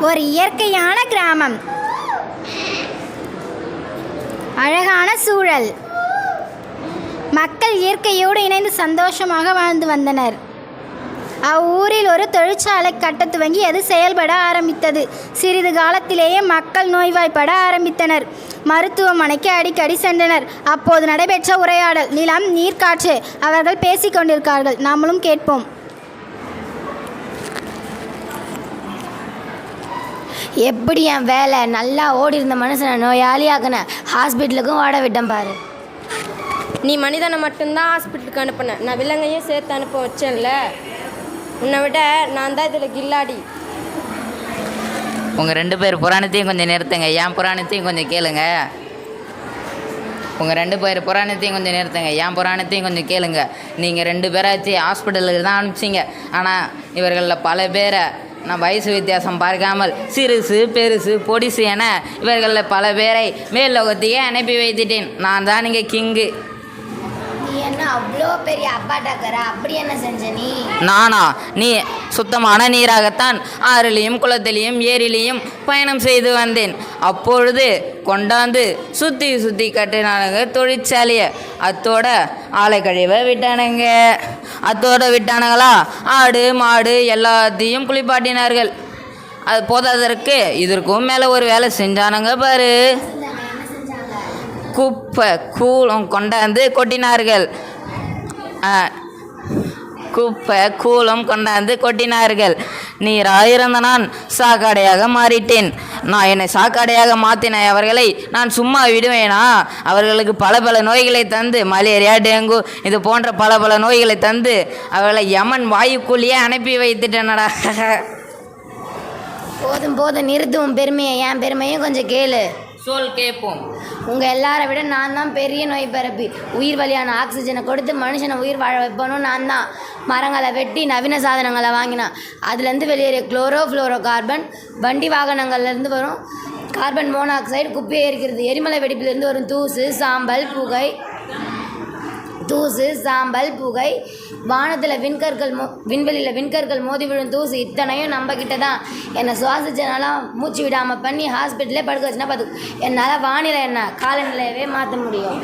ஒரு இயற்கையான கிராமம். அழகான சூழல். மக்கள் இயற்கையோடு இணைந்து சந்தோஷமாக வாழ்ந்து வந்தனர். அவ்வூரில் ஒரு தொழிற்சாலை கட்ட துவங்கி அது செயல்பட ஆரம்பித்தது. சிறிது காலத்திலேயே மக்கள் நோய்வாய்ப்பட ஆரம்பித்தனர். மருத்துவமனைக்கு அடிக்கடி சென்றனர். அப்போது நடைபெற்ற உரையாடல் நிலம் நீர் காற்று அவர்கள் பேசிக்கொண்டிருக்கார்கள் நாமளும் கேட்போம். எப்படி என் வேலை? நல்லா ஓடி இருந்த மனுஷனை நோயாளியாக்குன. ஹாஸ்பிட்டலுக்கும் ஓட விட்டேன் பாரு. நீ மனிதனை மட்டும்தான் ஹாஸ்பிட்டலுக்கு அனுப்புன. நான் விலங்கையும் சேர்த்து அனுப்ப வச்சேன்ல. உன்னை விட நான் தான் இதில் கில்லாடி. உங்கள் ரெண்டு பேர் புராணத்தையும் கொஞ்சம் நிறுத்துங்க. என் புராணத்தையும் கொஞ்சம் கேளுங்க. உங்கள் ரெண்டு பேர் புராணத்தையும் கொஞ்சம் நிறுத்துங்க. என் புராணத்தையும் கொஞ்சம் கேளுங்க. நீங்கள் ரெண்டு பேராச்சு ஹாஸ்பிட்டலுக்கு தான் அனுப்பிச்சிங்க. ஆனால் இவர்களில் பல பேரை நான் வயசு வித்தியாசம் பார்க்காமல் சிறுசு பெருசு பொடிசு என இவர்களில் பல பேரை மேல் லோகத்தையே அனுப்பி வைத்திட்டேன். நான் தான் இங்கே கிங்கு. நீ என்ன அவ்வளோ பெரிய அப்படி என்ன செஞ்ச நீ? நானா? நீ சுத்தமான நீராகத்தான் ஆறிலையும் குளத்திலையும் ஏரிலையும் பயணம் செய்து வந்தேன். அப்பொழுது கொண்டாந்து சுற்றி சுற்றி கட்டினானுங்க தொழிற்சாலையை. அத்தோட ஆலை கழிவை விட்டானுங்க. அத்தோட விட்டானுங்களா? ஆடு மாடு எல்லாத்தையும் குளிப்பாட்டினார்கள். அது போதாதற்கு இதற்கும் மேலே ஒரு வேலை செஞ்சானுங்க பாரு. குப்பை கூலம் கொண்டாந்து கொட்டினார்கள். குப்பை கூலம் கொண்டாந்து கொட்டினார்கள். நீராயிருந்த நான் சாக்காடையாக மாறிட்டேன். நான் என்னை சாக்காடையாக மாற்றின அவர்களை நான் சும்மா விடுவேனா? அவர்களுக்கு பல பல நோய்களை தந்து மலேரியா டெங்கு இது போன்ற பல பல நோய்களை தந்து அவர்களை யமன் வாயுக்குள்ளேயே அனுப்பி வைத்துட்டேனடா. போதும் போதும் நிறுத்து பெருமையை. என் பெருமையும் கொஞ்சம் கேளு. சொல் கேட்போம் உங்கள் எல்லாரை விட நான் தான் பெரிய நோய் பரப்பி. உயிர் வழியான ஆக்சிஜனை கொடுத்து மனுஷனை உயிர் வாழ வைப்பனும் நான் தான். மரங்களை வெட்டி நவீன சாதனங்களை வாங்கினேன் அதுலேருந்து வெளியேறிய குளோரோ ஃப்ளோரோ கார்பன் வண்டி வாகனங்கள்லேருந்து வரும். கார்பன் மோனாக்சைடு குப்பையை எரிக்கிறது. எரிமலை வெடிப்பிலேருந்து வரும் தூசு சாம்பல் புகை. தூசு சாம்பல் புகை வானத்தில் விண்கற்கள் மோ விண்வெளியில் விண்கற்கள் மோதி விழும் தூசு இத்தனையும் நம்ம கிட்ட தான் என்னை சுவாசிச்சனாலாம் மூச்சு விடாமல் பண்ணி ஹாஸ்பிட்டலே படுக்க வச்சுனா பார்த்து என்னால் வானிலை என்ன? காலநிலையவே மாற்ற முடியும்.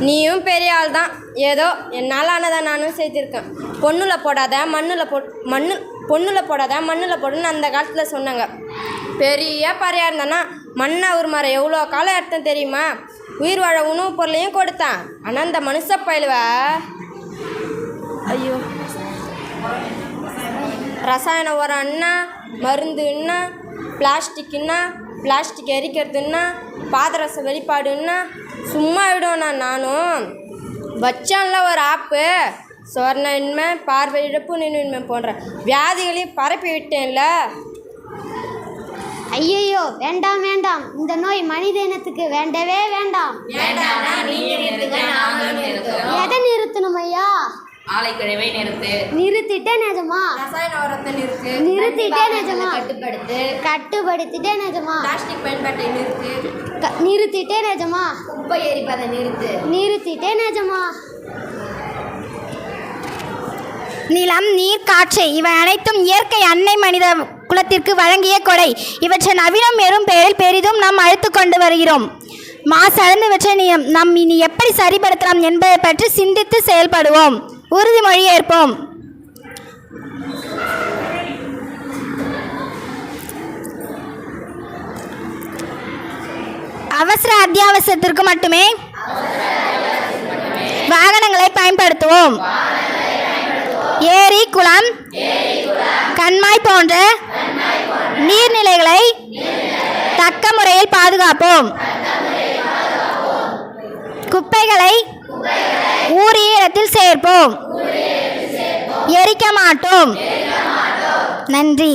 நீயும் பெரிய ஆள் தான் ஏதோ என்னால் ஆனதை நானும் செய்திருக்கேன் பொண்ணுல போடாத மண்ணில் போ மண்ணு பொண்ணில் போடாத மண்ணில் போடுன்னு அந்த காலத்தில் சொன்னாங்க. பெரிய பாறையாக இருந்தானா மண்ணை ஒரு மரம் எவ்வளோ காலம் எடுத்தேன் தெரியுமா? உயிர் வாழ உணவுப் பொருளையும் கொடுத்தான். ஆனால் அந்த மனுஷ பயிலுவ ஐயோ ரசாயன உரம்னா மருந்துன்னா பிளாஸ்டிக்னா பிளாஸ்டிக் எரிக்கிறதுன்னா பாதரச வெளிப்பாடுன்னா சும்மா விடுவேண்ணா நானும். வச்சான்ல ஒரு ஆப்பு. சொர்ணன்மை பார்வை இழப்பு நின்மை போன்ற வியாதிகளையும் பரப்பி விட்டேன்ல. ஐயையோ வேண்டாம் வேண்டாம். இந்த நோய் மனித இனத்துக்கு வேண்டவே வேண்டாம். எதை நிறுத்தணும் ஐயா? ஆலை கழிவை நிறுத்து. நிறுத்திட்டே நிஜமா? ரசாயன உரத்தை நிறுத்து. நிறுத்திட்டே நிஜமா? கட்டுப்படுத்து. கட்டுப்படுத்திட்டே நிஜமா? பிளாஸ்டிக் பயன்பாட்டை நிறுத்து. க- நிறுத்திட்டே நிஜமா? குப்பை எரிப்பதை நிறுத்து. நிறுத்திட்டே நிஜமா? நிலம் நீர் காற்று இவை அனைத்தும் இயற்கை அன்னை மனித குலத்திற்கு வழங்கிய கொடை. இவற்றை நவீனம் எறும் பெயரில் பெரிதும் நாம் அழுத்து கொண்டு வருகிறோம். மாசடைந்தவற்றை நீ நம் இனி எப்படி சரிப்படுத்தலாம் என்பதை பற்றி சிந்தித்து செயல்படுவோம். உறுதிமொழி ஏற்போம். அவசர அத்தியாவசியத்திற்கு மட்டுமே வாகனங்களை பயன்படுத்துவோம். ஏரி குளம் கண்மாய் போன்ற நீர்நிலைகளை தக்க முறையில் பாதுகாப்போம். குப்பைகளை ஊரிய இடத்தில் சேர்ப்போம். எரிக்க மாட்டோம். நன்றி.